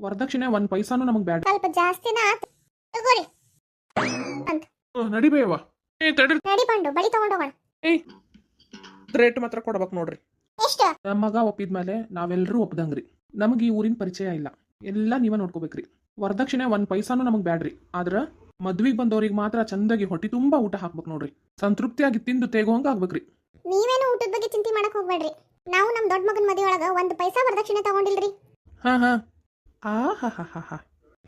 ವರದಕ್ಷಿಣೆ ಒಂದ್ ಪೈಸಾನು ನಮಗ್ ಬೇಡ ಸ್ವಲ್ಪ ಜಾಸ್ತಿನ? ಆತ್ ತಗೋರಿ ನಡಿಬೇಯವ್ವ ಏ ತಡಿ. ನಡಿ ಬಂಡು ಬಳಿ ತಗೊಂಡೋಗೋಣ ರೇಟ್ ಮಾತ್ರ ಕೊಡ್ಬೇಕು ನೋಡ್ರಿ. ಎಷ್ಟು? ನಮ್ಮ ಮಗ ಒಪ್ಪಿದ್ಮೇಲೆ ನಾವೆಲ್ಲರೂ ಒಪ್ಪದಂಗ್ರಿ ನಮಗೆ ಈ ಊರಿನ ಪರಿಚಯ ಇಲ್ಲ. ಎಲ್ಲ ನೀವ ನೋಡ್ಕೋಬೇಕ್ರಿ. ವರದಕ್ಷಿಣೆ ಒಂದ್ ಪೈಸಾನು ನಮಗ್ ಬ್ಯಾಡ್ರಿ. ಆದ್ರ ಮದ್ವಿಗ್ ಬಂದವ್ರಿಗೆ ಮಾತ್ರ ಚಂದಾಗಿ ಹೊಟ್ಟಿ ತುಂಬಾ ಊಟ ಹಾಕ್ಬೇಕು ನೋಡ್ರಿ. ಸಂತೃಪ್ತಿಯಾಗಿ ತಿಂದು ತೇಗೋಂಗ ಆಗ್ಬೇಕ್ರಿ. ನೀವೇನು ಊಟದ ಬಗ್ಗೆ ಚಿಂತೆ ಮಾಡಕ್ ಹೋಗ್ಬೇಡ್ರಿ. ನಾವು ನಮ್ ದೊಡ್ಡ ಮಗನ ಮದುವೆ ಒಳಗ ಒಂದ್ ಪೈಸಾ ವರದಕ್ಷಿಣೆ ತಗೊಂಡಿಲ್ರಿ. ಹಾ ಹಾ. ಆ ಹಾ ಹಾ ಹಾ ಹಾ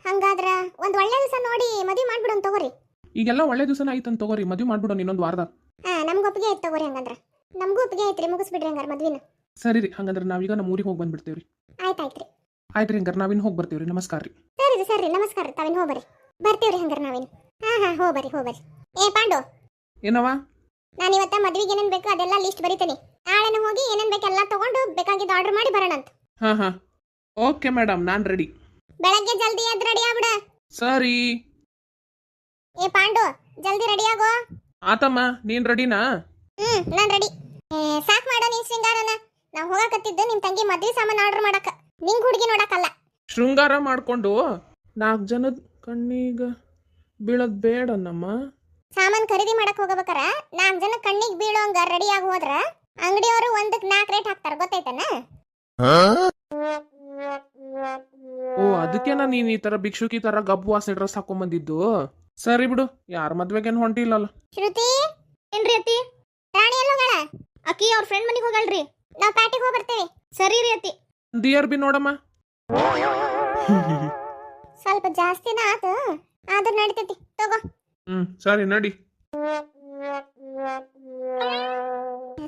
ಹಂಗಾದ್ರ ಒಂದ್ ಒಳ್ಳೆ ದಿವಸ ನೋಡಿ ಮದುವೆ ಮಾಡ್ಬಿಡೋಣ ತಗೋರಿ. ಈಗೆಲ್ಲ ಒಳ್ಳೆ ಆಯ್ತು ಆಯ್ತಂತ ತಗೋರಿ ಮದುವೆ ಮಾಡ್ಬಿಡೋಣ ಇನ್ನೊಂದು ವಾರದ. ಹಾ ನಮ್ಗೆ ಒಪ್ಪಿಗೆ ಆಯ್ತು ತಗೋರಿ ಹಂಗಂದ್ರ. ನಮಗೂ ಒಪ್ಪಿಗೆ ಐತ್ರಿ ಮುಗಿಸ್ಬಿಡ್ರಿ ಹಂಗಾರ ಮದ್ವಿನ. ಸರಿ ರೀ ಹಂಗಂದ್ರೆ ನಾವೀಗ ನಮ್ಮ ಊರಿಗೆ ಹೋಗಿ ಬಂದ್ಬಿಡ್ತೇವ್ರಿ. ಆಯ್ತಾಯ್ತ್ರಿ ಆಯ್ತ್ರಿ ಹಂಗಾರ ನಾವಿನ್ ಹೋಗಿ ಬರ್ತೀವ್ರಿ ನಮಸ್ಕಾರ ರೀ. ಸರಿ ರೀ ಸರಿ ನಮಸ್ಕಾರ ರೀ ತಾವಿನ್ ಹೋಗ್ಬರ್ರಿ ಬರ್ತೀವ್ರಿ ಹಂಗಾರ ನಾವಿನ್. ಹಾ ಹಾ ಹೋಗ್ಬರ್ರಿ ಹೋಗ್ಬರ್ರಿ ಏ ಪಾಂಡು. ಏನವ ನಾನು ಇವತ್ತ ಮದ್ವಿಗೆ ಏನೇನ್ ಬೇಕು ಅದೆಲ್ಲ ಲಿಸ್ಟ್ ಬರಿತೀನಿ. ನಾಳೆನ ಹೋಗಿ ಏನೇನ್ ಬೇಕು ಎಲ್ಲ ತಗೊಂಡು ಬೇಕಾಗಿದ್ದು ಆರ್ಡರ್ ಮಾಡಿ ಬರೋಣ ಅಂತ ಹಾ ಹಾ. ಓಕೆ ಮೇಡಮ್ ನಾನ್ ರೆಡಿ ಬೆಳಗ್ಗೆ ಜಲ್ದಿ ಎದ್ದು ರೆಡಿ ಆಗ್ಬಿಡ. ಸರಿ ಏ ಪಾಂಡು ಜಲ್ದಿ ರೆಡಿ ಆಗೋ? ಆತಮ್ಮ ನೀನ್ ರೆಡಿನಾ ಹ್ಮ್ ನಾನ್ ರೆಡಿ ಸಾಕ್ ಮಾಡೋ ನೀನ್ ಶೃಂಗಾರನ. ನಾವ್ ಹೋಗಕತ್ತಿದ್ದು ನಿಮ್ ತಂಗಿ ಮದ್ವೆ ಸಾಮಾನ್ ಆರ್ಡರ್ ಮಾಡಕ. ನಿಂಗ್ ಹುಡುಗಿ ನೋಡಕಲ್ಲ ಶೃಂಗಾರ ಮಾಡ್ಕೊಂಡು ನಾಲ್ಕು ಜನದ ಕಣ್ಣೀಗ ಬೀಳದ್ ಬೇಡ ನಮ್ಮ ಸಾಮಾನ್ ಖರೀದಿ ಮಾಡಕ್ ಹೋಗಬೇಕಾರ? ನಾಲ್ಕು ಜನ ಕಣ್ಣಿಗೆ ಬೀಳೋಂಗ ರೆಡಿ ಆಗಿ ಹೋದ್ರ ಅಂಗಡಿಯವರು ಒಂದಕ್ ನಾಲ್ಕು ರೇಟ್ ಹಾಕ್ತಾರ ಗೊತ್ತೈತನ ಓ ಅದಕ್ಕೇನ ನೀನ್ ಈ ತರ ಭಿಕ್ಷುಕಿ ತರ ಗಬ್ಬು ಆಸೆ ಡ್ರೆಸ್ ಹಾಕೊಂಡ್ ಬಂದಿದ್ದು ಸರಿ ಬಿಡು ಯಾರ ಮದ್ವೆಗೇನು ಹೊಂಟಿಲ್ಲಲ್ಲ. ಶ್ರುತಿ ಏನ್ರಿ ಅತ್ತಿ? ರಾಣಿ ಎಲ್ಲ ಹೋಗಣ ಅಕ್ಕಿ ಅವ್ರ ಫ್ರೆಂಡ್ ಮನಿಗೆ ಹೋಗಲ್ರಿ. ನಾವ್ ಪ್ಯಾಟಿಗೆ ಹೋಗಿ ಬರ್ತೇವೆ ಸರಿ ರೀ ಅತ್ತಿ. ದಿಯರ್ ಬಿ ನೋಡಮ್ಮ. ಸ್ವಲ್ಪ ಜಾಸ್ತಿನ ಆತು. ಆದ್ರೆ ನಡಿತೈತಿ. ತಗೋ. ಹ್ಮ್ ಸರಿ ನಡಿ.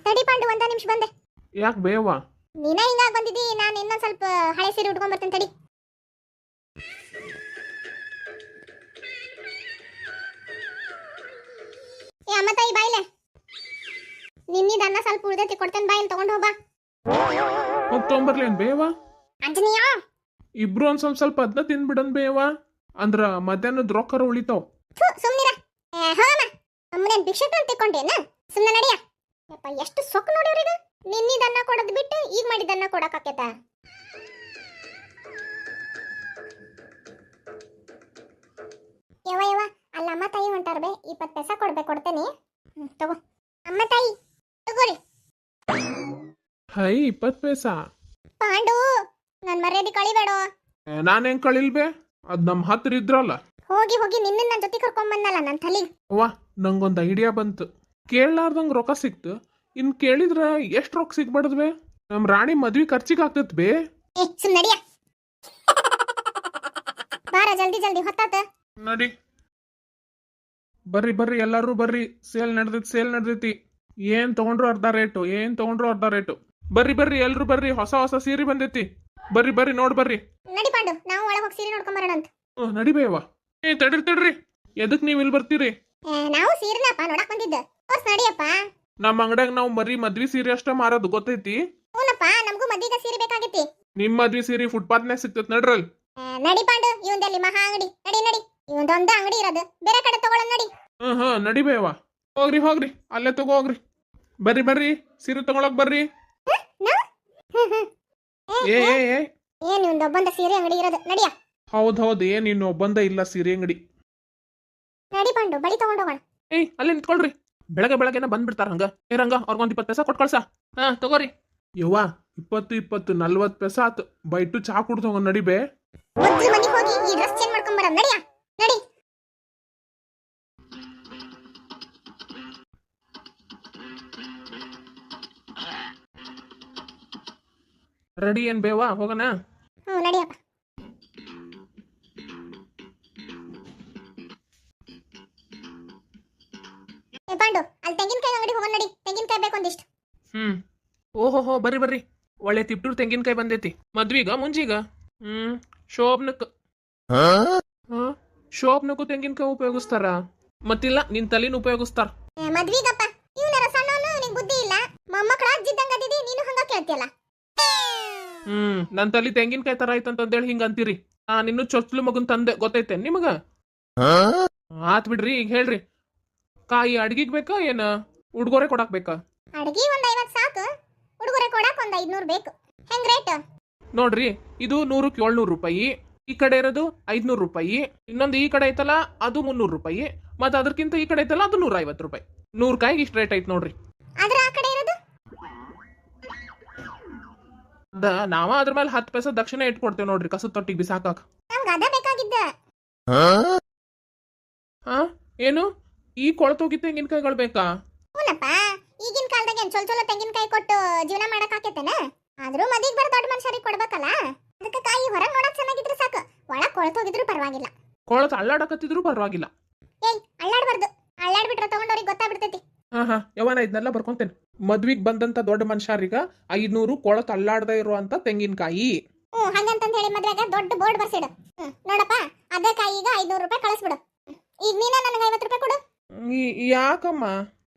ತಡಿ ಪಾಂಡು ಒಂದ ನಿಮಿಷ ಬಂದೆ. ಯಾಕೆ ಬೇವ? ನೀನ ಹಿಂಗಾಗಿ ಬಂದಿದ್ದಿ ನಾನು ಇನ್ನೊಂದು ಸ್ವಲ್ಪ ಹಳೆ ಸೀರೆ ಉಟ್ಕೊಂಡ್ ಬರ್ತೇನೆ ತಡಿ. ಏ ಅಮ್ಮ ತಾಯಿ ಬಾಯಿಲೆ ನಿನ್ನಿದ ಅನ್ನ ಸ್ವಲ್ಪ ಉಳ್ದೈತಿ ಕೊಡ್ತೇನೆ ಬಾಯಿಲ್ ತಗೊಂಡು ಹೋಗ್ಬಾ. ಹೋಗ್ ತೊಗೊಂಬರ್ಲೇನ್ ಬೇವ? ಅಂಜನೀಯ ಇಬ್ರು ಒಂದ್ ಸ್ವಲ್ಪ ಸ್ವಲ್ಪ ಅದನ್ನ ತಿನ್ಬಿಡನ್ ಬೇವ. ಅಂದ್ರ ಮಧ್ಯಾಹ್ನದ ರೊಕ್ಕರ ಉಳಿತಾವ್. ಸುಮ್ಮನೆ ಸುಮ್ನಿರ. ಏ ಹೋಗಮ್ಮ. ಅಮ್ಮನೇನ್ ಭಿಕ್ಷಕ ಅಂತ ತಿಕ್ಕೊಂಡೇನ? ಸುಮ್ಮನೆ ನಡಿಯ. ಯಪ್ಪ ಎಷ್ಟು ಸೊಕ್ಕು ನೋಡಿವ್ರೀಗ ನಿನ್ನಿದನ್ನ ಕೊಡದ್ ಬಿಟ್ಟು ಈಗ ಮಾಡಿದನ್ನ ಕೊಡಕ್ಕಾಕೇತ ಯವ ಯವ ಅಲ್ಲ ಅಮ್ಮ ತಾಯಿ ಹೊಂಟಾರ ಬೇ ಇಪ್ಪತ್ತು ಪೈಸಾ ಕೊಡ್ಬೇಕು ಕೊಡ್ತೇನೆ. ತಗೋ. ಅಮ್ಮ ತಾಯಿ ತಗೋರಿ. ಹೈ ಇಪ್ಪತ್ತು ಪೈಸಾ? ಪಾಂಡು ನನ್ನ ಮರ್ಯಾದೆ ಕಳಿಬೇಡ. ನಾನೇನ್ ಕಳಿಲ್ಬೆ ಅದ್ ನಮ್ ಹತ್ರ ಇದ್ರಲ್ಲ. ಹೋಗಿ ಹೋಗಿ ನಿನ್ನ ನನ್ನ ಜೊತೆ ಕರ್ಕೊಂಡ್ ಬಂದಲ್ಲ ನನ್ನ ತಲೆಗೆ ವಾ ನಂಗೊಂದು ಐಡಿಯಾ ಬಂತು. ಕೇಳಲಾರ್ದಂಗ್ ರೊಕ್ಕ ಸಿಕ್ತು. ಇನ್ ಕೇಳಿದ್ರ ಎಷ್ಟ್ ರೊಕ್ಕ ಸಿಗ್ಬಾರ್ದ್ವೆ? ನಮ್ಮ ನಮ್ ರಾಣಿ ಮದ್ವಿ ಖರ್ಚಿಗೆ ಆಗ್ತತ್ ಬೇ. ಏ ಸುಮ್ ನಡಿಯ ಬಾರ ಜಲ್ದಿ ಜಲ್ದಿ ಹೊತ್ತಾತ. ನಡಿ. ಬರ್ರಿ ಬರ್ರಿ ಎಲ್ಲರೂ ಬರ್ರಿ. ಸೇಲ್ ನಡ್ದೈತಿ ಸೇಲ್ ನಡ್ದೈತಿ. ಏನ್ ತಗೊಂಡ್ರು ಅರ್ಧ ರೇಟು ಏನ್ ತಗೊಂಡ್ರು ಅರ್ಧ ರೇಟು. ಬರ್ರಿ ಬರ್ರಿ ಎಲ್ರು ಬರ್ರಿ ಹೊಸ ಹೊಸ ಸೀರೆ ಬಂದೈತಿ. ಬರ್ರಿ ಬರ್ರಿ ನೋಡ್ ಬರ್ರಿ. ನಡಿ ಪಾಂಡು ನಾವು ಒಳಗೆ ಹೋಗಿ ಸೀರೆ ನೋಡ್ಕೊಂಡ್ ಬರೋಣ ಅಂತ ಹ್ಮ್, ನಡಿ ಬೇವ ಏ ತಡ್ರಿ ತಡ್ರಿ. ಎದಕ್ ನೀವ್ ಇಲ್ಲಿ ಬರ್ತೀರಿ? ಏ, ನಾವು ಸೀರೆನಪ್ಪ ನೋಡಕ್ ಬಂದಿದ್ದ. ತೋರ್ಸ್ ನಡಿಯಪ್ಪ. ನಮ್ಮ ಅಂಗಡ್ಯಾಗ ನಾವು ಮರಿ ಮದ್ವಿ ಸೀರೆ ಅಷ್ಟ ಮಾರೋದು ಗೊತ್ತೈತಿ? ಹ್ಞೂನಪ್ಪ ನಮಗೂ ಮದ್ವಿಗ ಸೀರೆ ಬೇಕಾಗಿತ್ತಿ. ನಿಮ್ ಮದ್ವಿ ಸೀರೆ ಫುಟ್ಪಾತ್ನ್ಯಾಗ ಸಿಗ್ತೈತ್ ನಡ್ರಲ್. ನಡಿ ಪಾಂಡು ಇವಂದಲ್ಲಿ ಮಹಾ ಅಂಗಡಿ. ನಡಿ ನಡಿ ಇವಂದೊಂದ ಅಂಗಡಿ ಇರೋದು. ಬೇರೆ ಕಡೆ ತಗೊಳ ನಡಿ. ಹ್ಮ್ ಹ್ಮ್ ನಡಿ ಬೇವ. ಹೋಗ್ರಿ ಹೋಗ್ರಿ ಅಲ್ಲೇ ತಗೋ ಹೋಗ್ರಿ. ಬರ್ರಿ ಬರ್ರಿ ಸೀರೆ ತಗೊಳಕ್ ಬರ್ರಿ. ಹ್ಮ್, ಹ್ಮ್. ಏ ಏ, ಏ ಏನ್ ಇವಂದೊಬ್ಬಂದ ಸೀರೆ ಅಂಗಡಿ ಇರೋದು? ನಡಿಯ. ಹೌದ್ ಹೌದ್ ಏನ್ ಇನ್ನು ಒಬ್ಬಂದ ಇಲ್ಲ ಸೀರೆ ಅಂಗಡಿ. ನಡಿ ಪಾಂಡು ಬಳಿ ತಗೊಂಡೋಗೋಣ ಏಯ್ ಅಲ್ಲೇ ನಿಂತ್ಕೊಳ್ರಿ. ಬೆಳಗ್ಗೆ ಬೆಳಗ್ಗೆನ ಬಂದ್ಬಿಡ್ತಾರ ಹಂಗ. ಏ ರಂಗ ಅವ್ರಿಗೊಂದ್ ಇಪ್ಪತ್ತು ಪೈಸಾ ಕೊಟ್ ಕಳ್ಸ. ಹಾ ತಗೋರಿ. ಯವ್ವ ಇಪ್ಪತ್ತು ಇಪ್ಪತ್ತು ನಲ್ವತ್ ಪೈಸಾ ಆತು. ಬೈಟು ಚಾ ಕುಡ್ದು ಹೋಗ ನಡಿಬೇ ಮೊದ್ಲು ಮನೆಗೆ ಹೋಗಿ ಈ ಡ್ರೆಸ್ ಚೇಂಜ್ ಮಾಡ್ಕೊಂಡ್ ಬರೋಣ ನಡಿಯ? ನಡಿ. ರೆಡಿ ಏನ್ ಬೇವಾ ಹೋಗೋಣ ಹ್ಞೂ ನಡಿಯಪ್ಪ. ಪಾಂಡು ಅಲ್ಲಿ ತೆಂಗಿನಕಾಯಿ ಅಂಗಡಿ ಹೋಗೋಣ ನಡಿ. ತೆಂಗಿನಕಾಯಿ ಬೇಕು ಒಂದಿಷ್ಟು. ಹ್ಮ್. ಓಹೋ ಹೋ ಬರ್ರಿ ಬರ್ರಿ. ಒಳ್ಳೆ ತಿಪ್ಟೂರ್ ತೆಂಗಿನಕಾಯಿ ಬಂದೈತಿ. ಮದ್ವಿಗ ಮುಂಜಿಗ? ಹ್ಮ್ ಶೋಭನಕ್ಕ ಹಾ? ಶೋಭನಕ್ಕೂ ತೆಂಗಿನಕಾಯಿ ಉಪಯೋಗಿಸ್ತಾರ? ಮತ್ತಿಲ್ಲ ನಿನ್ ತಲಿನ ಉಪಯೋಗಿಸ್ತಾರ. ಏ, ಮದ್ವಿಗಪ್ಪ ಇವನರ ಸಣ್ಣವನು ನಿಂಗೆ ಬುದ್ಧಿ ಇಲ್ಲ. ಮೊಮ್ಮಕ್ಕಳ ಅಜ್ಜಿದ್ದಂಗ ಅದಿದಿ ನೀನು ಹಂಗ ಕೇಳ್ತಿಯಲ್ಲ. ಹ್ಮ್ ನನ್ ತಲಿ ತೆಂಗಿನಕಾಯಿ ತರ ಐತಂತಂದೇಳಿ ಹಿಂಗ ಅಂತೀರಿ. ಆ ಇನ್ನು ಚೊಚ್ಚಲು ಮಗನ್ ತಂದೆ ಗೊತ್ತೈತೆ ನಿಮಗ? ಆತ್ ಬಿಡ್ರಿ ಈಗ ಹೇಳ್ರಿ. ಕಾಯಿ ಅಡ್ಗಿಗ್ ಬೇಕಾ ಏನ? ಉಡ್ಗೊರೆ ಕೊಡಾಕ್ ಬೇಕಾ? ಅಡ್ಗಿ ಒಂದ್ ಐವತ್ ಸಾಕು. ಉಡುಗೊರೆ ಕೊಡಕ್ ಒಂದ್ ಐದ್ನೂರ್ ಬೇಕು. ಹೆಂಗ್ ರೇಟ್? ನೋಡ್ರಿ ಇದು ನೂರಕ್ಕೆ ಏಳ್ನೂರು ರೂಪಾಯಿ ಈ ಕಡೆ ಇರೋದು ಐದ್ನೂರು ರೂಪಾಯಿ ಇನ್ನೊಂದು ಈ ಕಡೆ ಐತಲ್ಲ ಅದು ಮುನ್ನೂರು ರೂಪಾಯಿ ಮತ್ತೆ ಅದಕ್ಕಿಂತ ಈ ಕಡೆ ಐತಲ್ಲ ಅದು ನೂರ ಐವತ್ತು ರೂಪಾಯಿ. ನೂರು ಕಾಯಿಗೆ ಇಷ್ಟು ರೇಟ್ ಐತೆ ನೋಡ್ರಿ. ಆದ್ರ ಆ ಕಡೆ ಇರೋದು? ಅದ ನಾವ ಅದ್ರ ಮೇಲೆ ಹತ್ತು ಪೈಸೆ ದಕ್ಷಿಣ ಇಟ್ಕೊಡ್ತೇವೆ ನೋಡ್ರಿ ಕಸದ ತೊಟ್ಟಿಗೆ ಬಿಸಾಕಾಕ. ನಮ್ಗೆ ಅದ ಬೇಕಾಗಿದ್ದ. ಹಾ ಏನು? ಈ ಕೊಳತೋಗಿ ತೆಂಗಿನಕಾಯಿಗಳು ಬೇಕಾ? ಹೂನಪ್ಪ ಈಗಿನ ಕಾಲದಾಗ ಏನ್ ಚೊಲ್ ಚೊಲೋ ತೆಂಗಿನಕಾಯಿ ಕೊಟ್ಟು ಜೀವನ ಮಾಡಕ್ ಆಕೇತೇನ? ಆದ್ರೂ ಮದಿಗ್ ಬರ ದೊಡ್ಡ ಮನುಷ್ಯರಿಗೆ ಕೊಡ್ಬೇಕಲ್ಲ? ಅದಕ್ಕೆ ಕಾಯಿ ಹೊರಗ್ ನೋಡಕ್ ಚೆನ್ನಾಗಿದ್ರೆ ಸಾಕು. ಒಳಗ್ ಕೊಳತೋಗಿದ್ರು ಪರವಾಗಿಲ್ಲ. ಕೊಳತ ಅಳ್ಳಾಡಕತ್ತಿದ್ರು ಪರವಾಗಿಲ್ಲ. ಏಯ್ ಅಳ್ಳಾಡ್ಬಾರ್ದು ಅಳ್ಳಾಡ್ಬಿಟ್ರೆ ತಗೊಂಡವ್ರಿಗೆ ಗೊತ್ತಾಗ್ಬಿಡ್ತೈತಿ. ಹಾ ಹಾ ಯವನ ಇದನ್ನೆಲ್ಲ ಬರ್ಕೊಂತೇನೆ. ಮದ್ವಿಗ್ ಬಂದಂತ ದೊಡ್ಡ ಮನುಷ್ಯರಿಗ ಐದ್ನೂರು ಕೊಳತ ಅಲ್ಲಾಡದ ಇರುವಂತ ತೆಂಗಿನಕಾಯಿ ಹ್ಮ್ ಅಂತ ಹೇಳಿ ಮದ್ವೆಗ ದೊಡ್ಡ ಬೋರ್ಡ್ ಬರ್ಸಿಡು. ಹ್ಮ್ ನೋಡಪ್ಪ ಅದೇ ಕಾಯಿಗ ಐದ್ನೂರು ರೂಪಾಯಿ ಕಳಿಸ್ಬಿಡು. ಈಗ ನೀನ ನನಗೆ ಐವತ್ತು ರೂಪಾಯಿ ಕೊಡು. ಈ- ಯಾಕಮ್ಮ?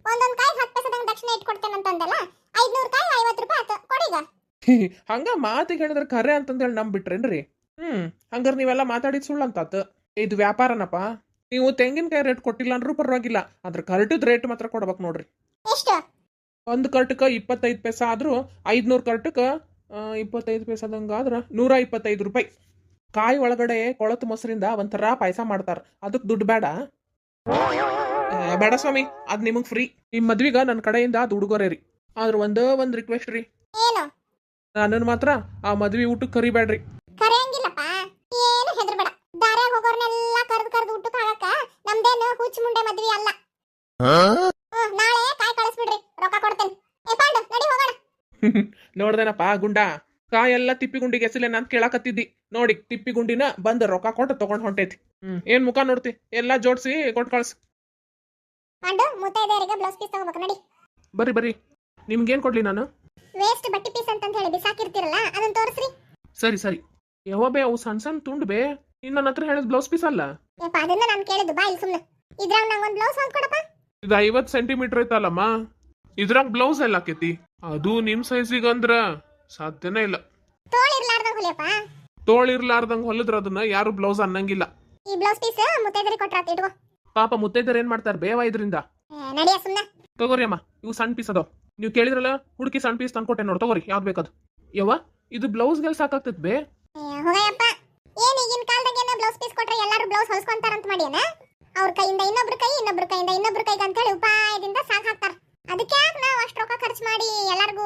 ಒಂದೊಂದ್ ಕಾಯಿ ಹತ್ತು ಪೈಸದಂಗ್ ದಕ್ಷಿಣ ಇಟ್ಕೊಡ್ತೇನೆ ಅಂತಂದಲ್ಲ ಐದ್ನೂರು ಕಾಯಿ ಐವತ್ತು ರೂಪಾಯಿ ಆತು ಕೊಡೀಗ. ಹಂಗ ಮಾತಿಗೆ ಹೇಳಿದ್ರೆ ಕರೆ ಅಂತಂದೇಳಿ ನಂಬಿಟ್ರೇನ್ರಿ ಹ್ಮ್ ಹಂಗಾರ ನೀವೆಲ್ಲ ಮಾತಾಡಿದ್ ಸುಳ್ಳಂತಾತ. ಇದು ವ್ಯಾಪಾರನಪ್ಪ. ನೀವು ತೆಂಗಿನಕಾಯಿ ರೇಟ್ ಕೊಟ್ಟಿಲ್ಲ ಅಂದ್ರೂ ಪರವಾಗಿಲ್ಲ ಅದ್ರ ಕರ್ಟದ ರೇಟ್ ಮಾತ್ರ ಕೊಡ್ಬೇಕು ನೋಡ್ರಿ. ಎಷ್ಟು? ಒಂದು ಕರ್ಟಕ್ಕೆ ಇಪ್ಪತ್ತೈದು ಪೈಸಾ ಆದ್ರೂ ಐದ್ನೂರು ಕರ್ಟಕ್ಕೆ ಇಪ್ಪತ್ತೈದು ಪೈಸಾದಂಗಾದ್ರ ನೂರ ಇಪ್ಪತ್ತೈದು ರೂಪಾಯಿ. ಕಾಯಿ ಒಳಗಡೆ ಕೊಳತು ಮೊಸರಿಂದ ಒಂಥರ ಪಾಯಸ ಮಾಡ್ತಾರ. ಅದಕ್ಕೆ ದುಡ್ಡು ಬೇಡ ಬೇಡ ಸ್ವಾಮಿ ಅದ್ ನಿಮಗ್ ಫ್ರೀ ನಿಮ್ ಮದ್ವಿಗ ನನ್ನ ಕಡೆಯಿಂದ ಅದು ಉಡುಗೊರೆ ರೀ. ಆದ್ರ ಒಂದೇ ಒಂದ್ ರಿಕ್ವೆಸ್ಟ್ ರೀ. ಏನು? ಮಾತ್ರ ಆ ಮದ್ವಿ ಊಟಕ್ಕೆ ಕರಿಬೇಡ್ರಿ. ಕರೆಯಂಗಿಲ್ಲಪ್ಪ. ಏನು ಹೆದರ್ಬೇಡ. ದಾರ್ಯಾಗ ಹೋಗೋರ್ನೆಲ್ಲ ಕರೆದು ಕರೆದು ಊಟಕ್ಕೆ ನಮ್ದೇನು ಹುಚ್ಚ ಮುಂಡೆ ಮದ್ವಿ ಅಲ್ಲ. ಹ್ಮ್, ನಾಳೆ ಕಾಯಿ ಕಳಿಸ್ಬಿಡ್ರಿ. ರೊಕ್ಕ ಕೊಡ್ತೇನೆ. ಏ ಪಾಂಡು ನಡಿ ಹೋಗೋಣ. ನೋಡ್ದೇನಪ್ಪ ಗುಂಡ. ಕಾಯೆಲ್ಲ ತಿಪ್ಪಿ ಗುಂಡಿಗೆ ಎಸಲೇನ ಅಂತ ಕೇಳಾಕತ್ತಿದ್ದಿ. ನೋಡಿ ತಿಪ್ಪಿ ಗುಂಡಿನ ಬಂದ್ ರೊಕ್ಕ ಕೊಟ್ಟು ತಗೊಂಡ್ ಹೊಂಟೈತಿ. ಹ್ಮ್ ಏನ್ ಮುಖ ನೋಡ್ತಿ? ಎಲ್ಲಾ ಜೋಡ್ಸಿ ಕೊಟ್ಟು ಕಳ್ಸ್. ಪಾಂಡು ಮುತ್ತೈದೆಯರಿಗೆ ಬ್ಲೌಸ್ ಪೀಸ್ ತಗೋಬೇಕು ನಡಿ. ಬರ್ರಿ ಬರ್ರಿ. ನಿಮ್ಗೇನು ಕೊಡ್ಲಿ ನಾನು? ವೇಸ್ಟ್ ಬಟ್ಟೆ ಪೀಸ್ ಅಂತ ಹೇಳಿ ಬಿಸಾಕಿರ್ತಿರಲ್ಲ ಅದನ್ನ ತೋರಿಸ್ರಿ. ಸರಿ ಸರಿ. ಯಾವ ಬೇ ಅವು ಸಣ್ಣ ಸಣ್ಣ ತುಂಡು ಬೇ. ಇನ್ನು ನನ್ನ ಹತ್ರ ಹೇಳಿದ ಬ್ಲೌಸ್ ಪೀಸ್ ಅಲ್ಲ? ಯಪ್ಪ ಅದನ್ನ ನಾನು ಕೇಳಿದ್ದು ಬಾ ಇಲ್ಲಿ ಸುಮ್ಮನೆ ಇದ್ರಾಗ ನಂಗೆ ಒಂದು ಬ್ಲೌಸ್ ಹೊಲ್ದ್ ಕೊಡಪ್ಪ. ಇದು ಐವತ್ ಸೆಂಟಿಮೀಟರ್ ಐತಲ್ಲಮ್ಮ. ಇದ್ರಾಗ ಬ್ಲೌಸ್ ಎಲ್ಲ ಆಕೈತಿ. ಅದು ನಿಮ್ ಸೈಜಿಗೆ ಅಂದ್ರ ಸಾಧ್ಯನೇ ಇಲ್ಲ. ತೋಳ್ ಇರ್ಲಾರ್ದಂಗ ಹೊಲಿಯಪ್ಪ. ತೋಳಿರ್ಲಾರ್ದಂಗ್ ಹೊಲಿದ್ರ ಅದನ್ನ ಯಾರು ಬ್ಲೌಸ್ ಅನ್ನಂಗಿಲ್ಲ. ಈ ಬ್ಲೌಸ್ ಪೀಸ್ ಮುತ್ತೈದರಿಗೆ ಕೊಟ್ರಾತ ಇಟ್ಕೋ. ಪಾಪ ಮುತ್ತೈದರ್ ಏನ್ ಮಾಡ್ತಾರ? ಬೇವ ಇದ್ರಿಂದ. ತಗೋರಿ ಅಮ್ಮ ಇವು ಸಣ್ಣ ಪೀಸ್ ಅದಾವ ನೀವು ಕೇಳಿದ್ರಲ್ಲ ಹುಡುಕಿ ಸಣ್ಣ ಪೀಸ್ ತಂದ್ಕೊಟ್ಟೆ ನೋಡಿ ತಗೋರಿ ಯಾವ್ದು ಬೇಕದು ಯವ್ವ ಇದು ಬ್ಲೌಸ್ ಗೆಲ್ ಸಾಕಾಗ್ತದ ಬೇ. ಏನ್ ಈಗಿನ ಕಾಲದಾಗ ಏನೋ ಬ್ಲೌಸ್ ಪೀಸ್ ಕೊಟ್ರೆ ಎಲ್ಲಾರು ಬ್ಲೌಸ್ ಹೊಲ್ಸ್ಕೊಂತಾರಂತ ಮಾಡ್ಯಾನ? ಅವ್ರ ಕೈಯಿಂದ ಇನ್ನೊಬ್ರ ಕೈ ಇನ್ನೊಬ್ರ ಕೈಯಿಂದ ಇನ್ನೊಬ್ರ ಕೈಗೆ ಅಂತ ಹೇಳಿ ಉಪಾಯದಿಂದ ಸಾಕ್ ಹಾಕ್ತಾರ. ಅದಕ್ಕೆ ಯಾಕೆ ನಾವು ಅಷ್ಟು ರೊಕ್ಕ ಖರ್ಚು ಮಾಡಿ ಎಲ್ಲಾರ್ಗೂ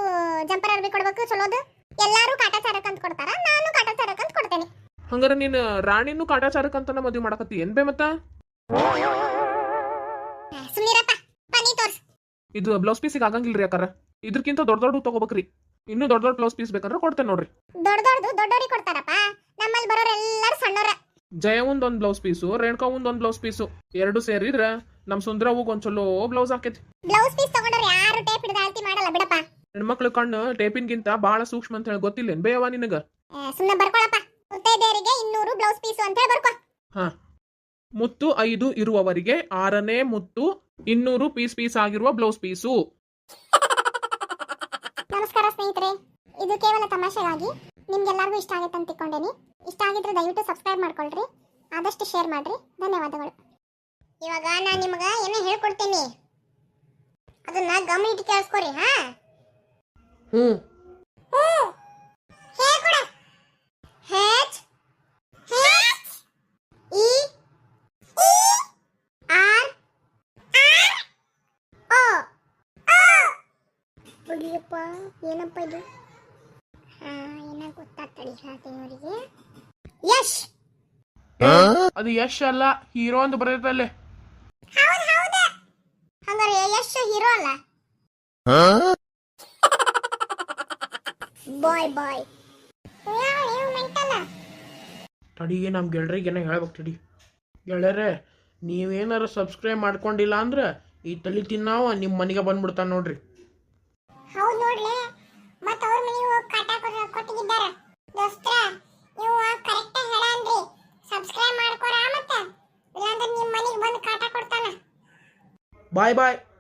ಜಂಪರ್ ಅರ್ಬಿ ಕೊಡ್ಬೇಕು ಚಲೋದು ಎಲ್ಲಾರು ಕಾಟಾಚಾರಕ್ ಅಂತ ಕೊಡ್ತಾರ? ನಾನು ಕಾಟಾಚಾರಕ್ ಅಂತ ಕೊಡ್ತೇನೆ. ಹಂಗಾರ ನೀನು ರಾಣಿನೂ ಕಾಟಾಚಾರಕ್ಕಂತ ಅಂತ ಮದುವೆ ಮಾಡಕತ್ತಿ ಏನ್ ಬೇ ಮತ್ತ? ತೋರ್ಸ್. ಇದು ಬ್ಲೌಸ್ ಪೀಸಿಗೆ ಆಗಂಗಿಲ್ರಿ ಯಾಕಾರ? ಇದ್ರಕ್ಕಿಂತ ದೊಡ್ಡ ದೊಡ್ಡ ತಗೋಬೇಕ್ರಿ. ಇನ್ನೂ ದೊಡ್ಡ ದೊಡ್ಡ ಬ್ಲೌಸ್ ಪೀಸ್ ಬೇಕಂದ್ರೆ ಕೊಡ್ತೇನೆ ನೋಡ್ರಿ. ದೊಡ್ಡ ದೊಡ್ಡದು ದೊಡ್ಡೋರಿಗೆ ಕೊಡ್ತಾರಪ್ಪ. ನಮ್ಮಲ್ಲಿ ಬರೋರು ಎಲ್ಲಾರು ಸಣ್ಣವ್ರ ಜಯವಿಂದ ಒಂದ್ ಬ್ಲೌಸ್ ಪೀಸು ರೇಣುಕಾ ಒಂದ್ ಬ್ಲೌಸ್ ಪೀಸು ಎರಡು ಸೇರಿದ್ರ ನಮ್ ಸುಂದ್ರವ್ಗ್ ಒಂದ್ ಚಲೋ ಬ್ಲೌಸ್ ಹಾಕೈತಿ. ಬ್ಲೌಸ್ ಪೀಸ್ ತಗೊಂಡ್ರೆ ಯಾರು ಟೇಪ್ ಹಿಡಿದು ಅಳತಿ ಮಾಡಲ್ಲ ಬಿಡಪ್ಪ. ಹೆಣ್ಮಕ್ಳು ಕಣ್ಣು ಟೇಪಿನ್ಗಿಂತ ಬಹಳ ಸೂಕ್ಷ್ಮ ಅಂತ ಹೇಳಿ ಗೊತ್ತಿಲ್ಲೇನ್? ಬೇಯವ ನಿನಗ? ಸುಮ್ಮನೆ ಬರ್ಕೊಳಪ್ಪ. ಮುತ್ತೈದೆಯರಿಗೆ ಇನ್ನೂರು ಬ್ಲೌಸ್ ಪೀಸು ಅಂತ ಹೇಳಿ ಬರ್ಕೊ. ಹಾ. ಮುತ್ತು ಐದು ಇರುವವರಿಗೆ ಆರನೇ ಮುತ್ತು ಇನ್ನೂರು ಪೀಸ್ ಪೀಸ್ ಆಗಿರುವ ಬ್ಲೌಸ್ ಪೀಸು. ನಮಸ್ಕಾರ ಸ್ನೇಹಿತರೆ ಇದು ಕೇವಲ ತಮಾಷೆಗಾಗಿ ನಿಮ್ಗೆಲ್ಲರಿಗೂ ಇಷ್ಟ ಆಗುತ್ತೆ ಅಂತ ತಿಳ್ಕೊಂಡೇನಿ ಇಷ್ಟ ಆಗಿದ್ರೆ ದಯವಿಟ್ಟು ಸಬ್ಸ್ಕ್ರೈಬ್ ಮಾಡ್ಕೊಳ್ರಿ ಆದಷ್ಟು ಶೇರ್ ಮಾಡ್ರಿ ಧನ್ಯವಾದಗಳು. ಇವಾಗ ನಾನು ನಿಮ್ಗೆ ಏನೋ ಹೇಳ್ಕೊಡ್ತೀನಿ. ಅದನ್ನ ಗಮನ ಇಟ್ಟು ಕೇಳಿಸ್ಕೊರಿ ಹಾ? ಹ್ಮ್. ಬಡಿಯಪ್ಪ ಏನಪ್ಪ ಇದು? ಹಾ ಏನ ಗೊತ್ತಾಗ್ತಡಿ ಹೇಳ್ತೀನಿ ಅವರಿಗೆ ಯಶ್! ಅದು ಯಶ್ ಅಲ್ಲ ಹೀರೋ ಅಂತ ಬರ್ತೈತಲ್ಲೇ ಹೌದು ಹೌದು. ಹಂಗಾರೆ ಯಶ್ ಹೀರೋ ಅಲ್ಲ? ಬಾಯ್ ಬಾಯ್. ತಡಿಗೆ ನಮ್ಮ ಗೆಳರಿಗೆ ಏನ ಹೇಳ್ಬೇಕು ತಡಿ. ಗೆಳೆಯರೆ ನೀವೇನಾರ ಸಬ್ಸ್ಕ್ರೈಬ್ ಮಾಡ್ಕೊಂಡಿಲ್ಲ ಅಂದ್ರೆ ಈ ತಲಿ ತಿನ್ನಾವ ನಿಮ್ಮ ಮನೆಗೆ ಬಂದ್ಬಿಡ್ತಾನ ನೋಡ್ರಿ ಹೌದು ನೋಡ್ಲಿ ಮತ್ತ ಅವ್ರ ಮನೆಗೆ ಹೋಗಿ ಕಾಟ ಕೊಟ್ಟು ಕೊಟ್ಟಿದ್ದಾರೆ ದೋಸ್ತ್ರ ನೀವು ಕರೆಕ್ಟ್ ಹೇಳನ್ರಿ ಸಬ್ಸ್ಕ್ರೈಬ್ ಮಾಡ್ಕೊರ